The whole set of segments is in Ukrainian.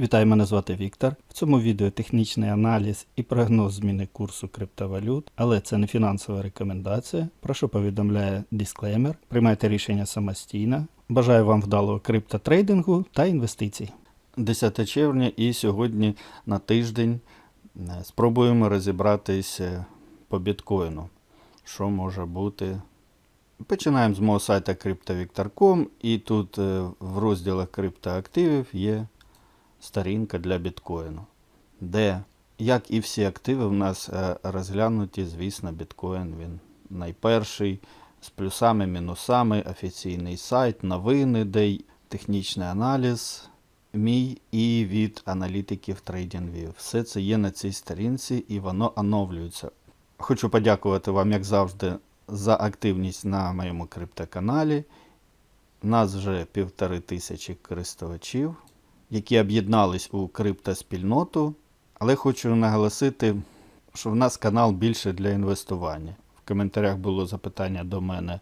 Вітаю, мене звати Віктор. В цьому відео технічний аналіз і прогноз зміни курсу криптовалют, але це не фінансова рекомендація. Про що повідомляє дисклеймер. Приймайте рішення самостійно. Бажаю вам вдалого криптотрейдингу та інвестицій. 10 червня і сьогодні на тиждень е, спробуємо розібратися по біткоїну. Що може бути Починаємо з мого сайта CryptoVictor.com і тут е, в розділах криптоактивів є сторінка для біткоїну, де, як і всі активи, в нас е, розглянуті, звісно, біткоін він найперший з плюсами, мінусами, офіційний сайт, новини, де технічний аналіз. Мій і від аналітиків TradingView. Все це є на цій сторінці і воно оновлюється. Хочу подякувати вам, як завжди, за активність на моєму криптоканалі. Нас вже півтори тисячі користувачів, які об'єднались у криптоспільноту. Але хочу наголосити, що в нас канал більше для інвестування. В коментарях було запитання до мене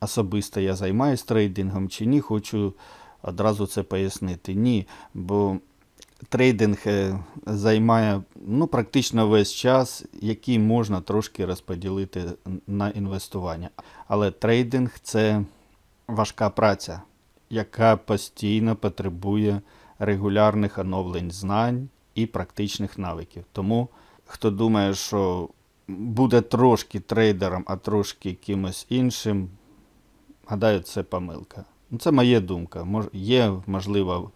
особисто я займаюся трейдингом чи ні. Хочу одразу це пояснити. Ні, бо трейдинг е, займає ну, практично весь час, який можна трошки розподілити на інвестування. Але трейдинг це важка праця, яка постійно потребує регулярних оновлень знань і практичних навиків. Тому хто думає, що буде трошки трейдером, а трошки кимось іншим, гадаю, це помилка. Ну, Це моя думка. Є, можливо,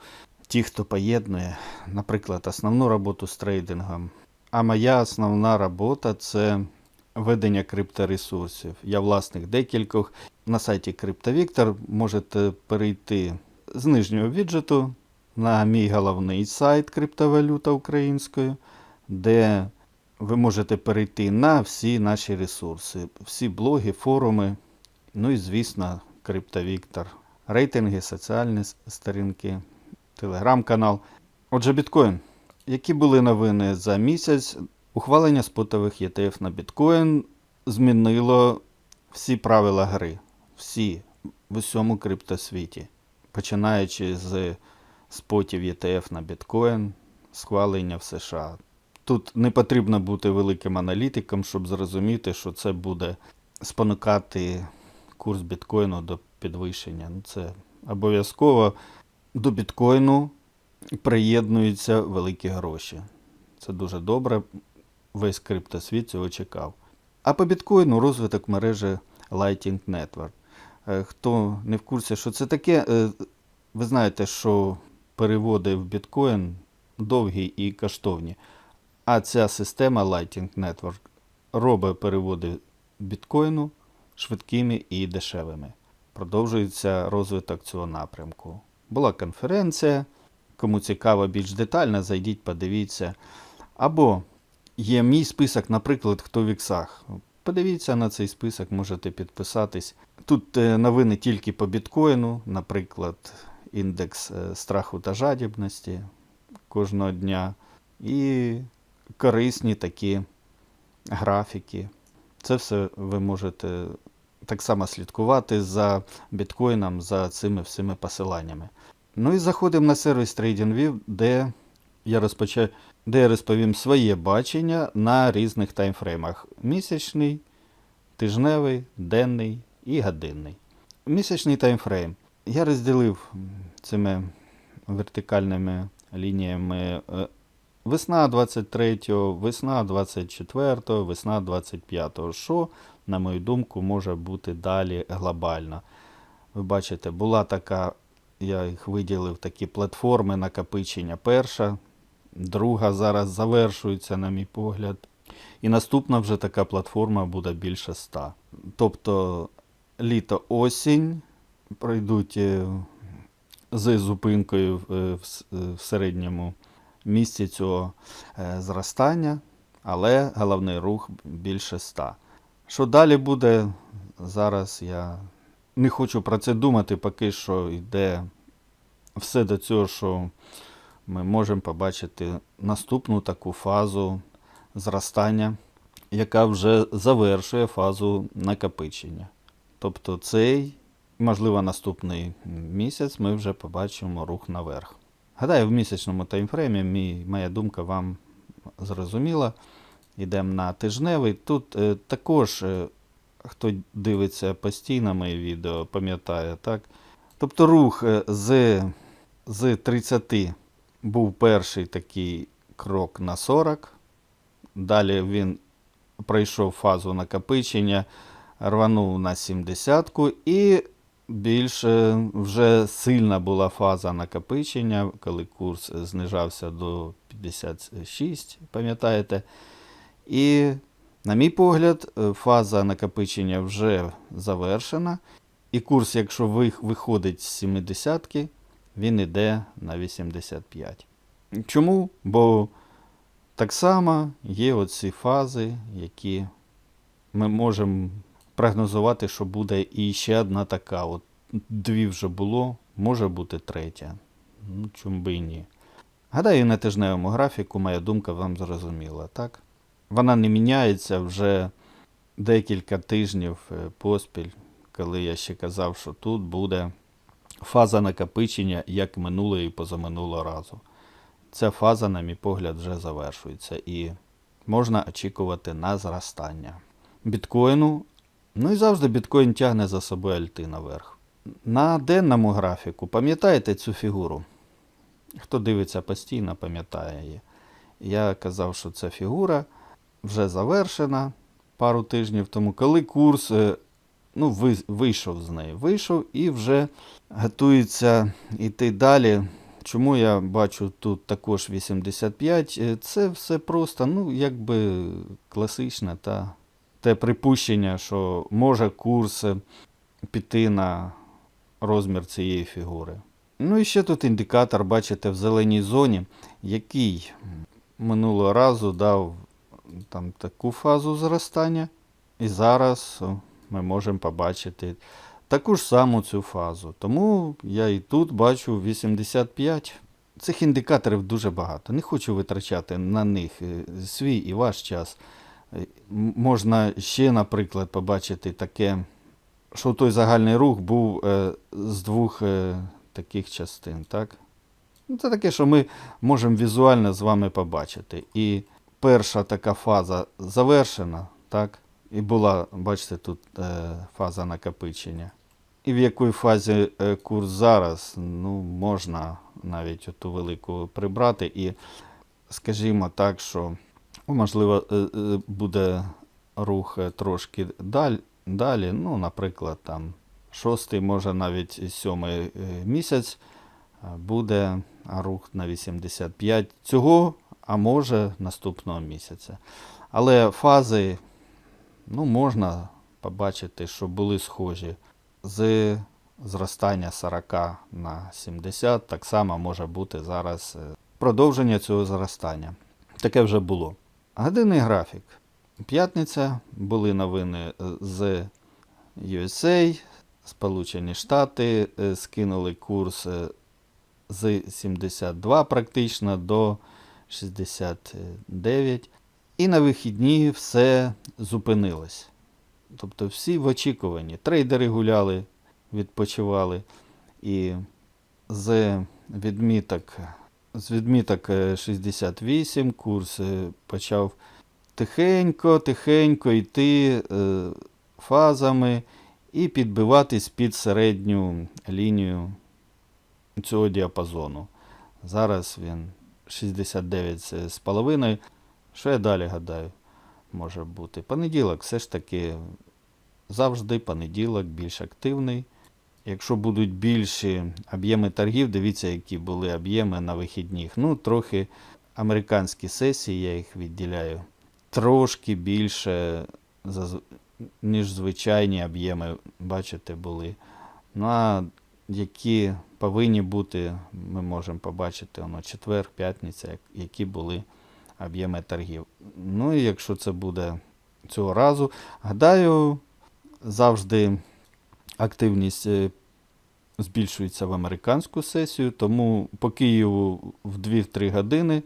ті, хто поєднує, наприклад, основну роботу з трейдингом. А моя основна робота це ведення крипторесурсів. Я власник декількох. На сайті CryptoVictor можете перейти з нижнього віджиту на мій головний сайт криптовалюта українською, де ви можете перейти на всі наші ресурси, всі блоги, форуми, ну і, звісно, CryptoVictor, рейтинги, соціальні сторінки, телеграм-канал. Отже, біткоін. Які були новини за місяць? Ухвалення спотових ETF на біткоін змінило всі правила гри, всі в усьому криптосвіті, починаючи з спотів ETF на біткоін, схвалення в США. Тут не потрібно бути великим аналітиком, щоб зрозуміти, що це буде спонукати курс біткоїну до підвищення. Ну, це обов'язково до біткоїну приєднуються великі гроші. Це дуже добре. Весь криптосвіт цього чекав. А по біткоїну розвиток мережі Lighting Network. Е, Хто не в курсі, що це таке, е, ви знаєте, що переводи в біткоін довгі і коштовні. А ця система Lighting Network робить переводи біткоїну швидкими і дешевими. Продовжується розвиток цього напрямку. Була конференція. Кому цікаво більш детально, зайдіть, подивіться. Або є мій список, наприклад, хто в іксах. Подивіться на цей список, можете підписатись. Тут е, новини тільки по біткоїну, наприклад, індекс е, страху та жадібності кожного дня. І корисні такі графіки. Це все ви можете так само слідкувати за біткоїном, за цими всіми посиланнями. Ну і заходимо на сервіс TradingView, де я розпочав, де я розповім своє бачення на різних таймфреймах: місячний, тижневий, денний і годинний. Місячний таймфрейм. Я розділив цими вертикальними лініями е, весна 23-го, весна 24-го, весна 25-го. Що, на мою думку, може бути далі глобально. Ви бачите, була така, я їх виділив, такі платформи накопичення. Перша, друга зараз завершується, на мій погляд. І наступна вже така платформа буде більше 100. Тобто літо-осінь пройдуть е, з зупинкою е, в е, середньому місці цього зростання, але головний рух більше 100. Що далі буде, зараз я не хочу про це думати, поки що йде все до цього, що ми можемо побачити наступну таку фазу зростання, яка вже завершує фазу накопичення. Тобто цей, можливо, наступний місяць ми вже побачимо рух наверх. Гадаю, в місячному таймфреймі мій, моя думка вам зрозуміла. Йдемо на тижневий. Тут е, також, е, хто дивиться постійно мої відео, пам'ятає, так? Тобто рух е, з, з 30 був перший такий крок на 40. Далі він пройшов фазу накопичення, рванув на 70 і більш вже сильна була фаза накопичення, коли курс знижався до 56, пам'ятаєте. І, на мій погляд, е, фаза накопичення вже завершена. І курс, якщо виходить з 70, він йде на 85. Чому? Бо так само є оці фази, які ми можемо прогнозувати, що буде і ще одна така. От дві вже було, може бути третя. Ну, чому би і ні. Гадаю, на тижневому графіку моя думка вам зрозуміла, так? Вона не міняється вже декілька тижнів е, поспіль, коли я ще казав, що тут буде фаза накопичення, як минулого і позаминулого разу. Ця фаза, на мій погляд, вже завершується і можна очікувати на зростання. Біткоїну, ну і завжди біткоін тягне за собою альти наверх. На денному графіку, пам'ятаєте цю фігуру? Хто дивиться постійно, пам'ятає її. Я казав, що ця фігура вже завершена пару тижнів тому, коли курс е, ну, вийшов з неї. Вийшов і вже готується йти далі. Чому я бачу тут також 85? Е, Це все просто, ну, якби класичне та те припущення, що може курс піти на розмір цієї фігури. Ну і ще тут індикатор, бачите, в зеленій зоні, який минулого разу дав там таку фазу зростання. І зараз ми можемо побачити таку ж саму цю фазу. Тому я і тут бачу 85. Цих індикаторів дуже багато. Не хочу витрачати на них е, свій і ваш час. Можна ще, наприклад, побачити таке, що той загальний рух був е, з двох е, таких частин. Так? Ну, Це таке, що ми можемо візуально з вами побачити. І перша така фаза завершена, так? І була, бачите, тут е, фаза накопичення. І в якій фазі курс зараз, ну, можна навіть ту велику прибрати. І скажімо так, що можливо е, е, буде рух е, трошки даль, далі. Ну, наприклад, там шостий, може навіть сьомий місяць буде рух на 85 цього, а може наступного місяця. Але фази ну, можна побачити, що були схожі з зростання 40 на 70, так само може бути зараз продовження цього зростання. Таке вже було. Годинний графік. П'ятниця були новини е, з USA, Сполучені Штати е, скинули курс е, з 72 практично до 69. І на вихідні все зупинилось. Тобто всі в очікуванні. Трейдери гуляли, відпочивали. І з відміток, з відміток е, 68 курс е, почав тихенько, тихенько йти е, фазами і підбиватись під середню лінію цього діапазону. Зараз він 69,5. Що я далі гадаю? Може бути. Понеділок все ж таки завжди понеділок більш активний. Якщо будуть більші об'єми торгів, дивіться, які були об'єми на вихідних. Ну, трохи американські сесії, я їх відділяю, трошки більше, ніж звичайні об'єми, бачите, були. Ну, а які повинні бути, ми можемо побачити воно четвер, п'ятниця, які були об'єми торгів. Ну і якщо це буде цього разу, гадаю, завжди активність е, збільшується в американську сесію, тому по Києву в 2-3 години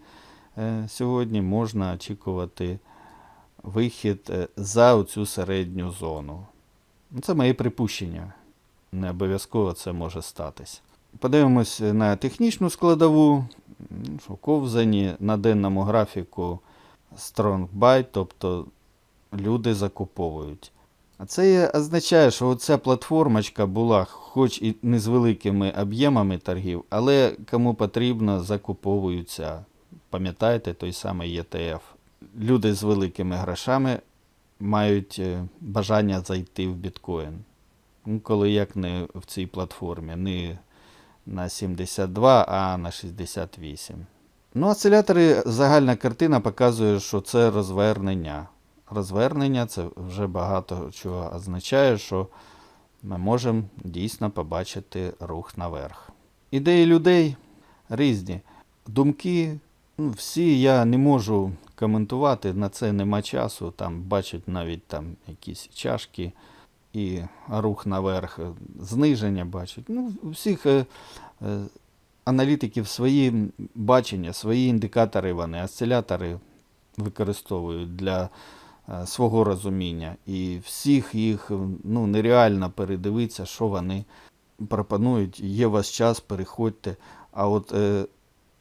е, сьогодні можна очікувати вихід е, за цю середню зону. Ну, Це моє припущення. Не обов'язково це може статись. Подивимось на технічну складову. Що, Ковзані на денному графіку Strong Buy, тобто люди закуповують. А це означає, що оця платформочка була хоч і не з великими об'ємами торгів, але кому потрібно, закуповуються. Пам'ятаєте, той самий ETF. Люди з великими грошами мають е, бажання зайти в біткоін. Ну, коли як не в цій платформі, не на 72, а на 68. Ну, осцилятори, загальна картина показує, що це розвернення. Розвернення це вже багато чого означає, що ми можемо дійсно побачити рух наверх. Ідеї людей різні. Думки, ну, всі я не можу коментувати, на це нема часу. Там бачать навіть там якісь чашки і рух наверх, зниження бачать. Ну, у всіх е, е, аналітиків свої бачення, свої індикатори вони, осцилятори використовують для свого розуміння. І всіх їх ну, нереально передивитися, що вони пропонують. Є у вас час, переходьте. А от е,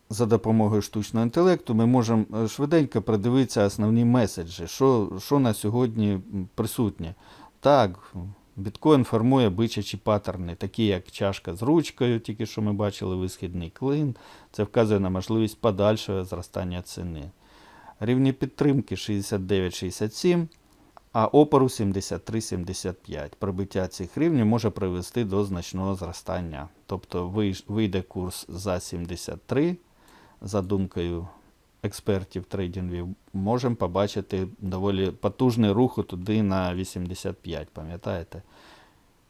за допомогою штучного інтелекту ми можемо е, швиденько продивитися основні меседжі, що, що на сьогодні присутнє. Так, біткоін формує бичачі паттерни, такі як чашка з ручкою, тільки що ми бачили висхідний клин. Це вказує на можливість подальшого зростання ціни. Рівні підтримки 69-67, а опору 73-75. Пробиття цих рівнів може привести до значного зростання. Тобто вийде курс за 73, за думкою експертів трейдингів, можемо побачити доволі потужний рух туди на 85, пам'ятаєте?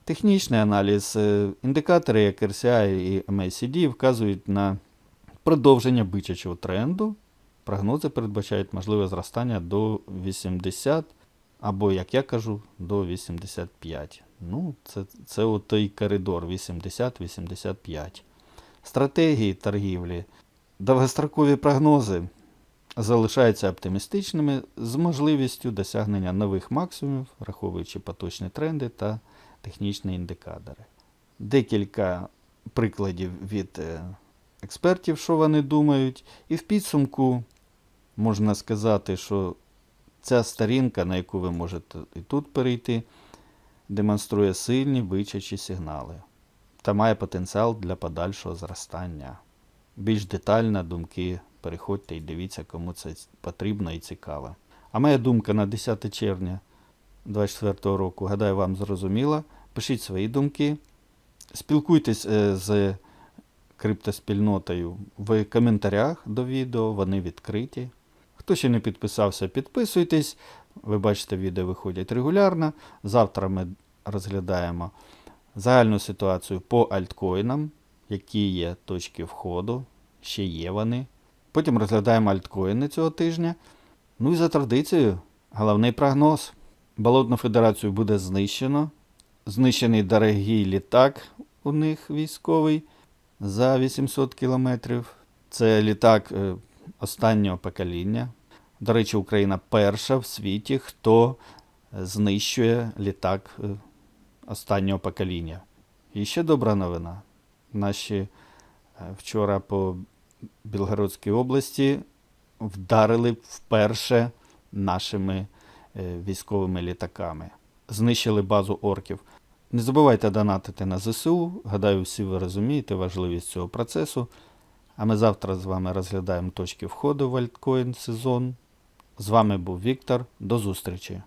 Технічний аналіз. е, Індикатори, як RSI і MACD, вказують на продовження бичачого тренду. Прогнози передбачають можливе зростання до 80, або, як я кажу, до 85. Ну, це, це от той коридор 80-85. Стратегії торгівлі. Довгострокові прогнози залишаються оптимістичними з можливістю досягнення нових максимумів, враховуючи поточні тренди та технічні індикатори. Декілька прикладів від е, експертів, що вони думають, і в підсумку можна сказати, що ця сторінка, на яку ви можете і тут перейти, демонструє сильні бичачі сигнали та має потенціал для подальшого зростання. Більш детально думки переходьте і дивіться, кому це потрібно і цікаво. А моя думка на 10 червня 2024 року, гадаю, вам зрозуміла. Пишіть свої думки, спілкуйтесь е, з криптоспільнотою в коментарях до відео, вони відкриті. Хто ще не підписався, підписуйтесь. Ви бачите, відео виходять регулярно. Завтра ми розглядаємо загальну ситуацію по альткоїнам, які є точки входу, ще є вони. Потім розглядаємо альткоїни цього тижня. Ну і за традицією, головний прогноз. Болотну федерацію буде знищено. Знищений дорогий літак у них військовий за 800 кілометрів. Це літак е, останнього покоління. До речі, Україна перша в світі, хто знищує літак е, останнього покоління. І ще добра новина. Наші е, вчора по Білгородській області вдарили вперше нашими е, військовими літаками. Знищили базу орків. Не забувайте донатити на ЗСУ. Гадаю, всі ви розумієте важливість цього процесу. А ми завтра з вами розглядаємо точки входу в альткоін сезон. З вами був Віктор. До зустрічі!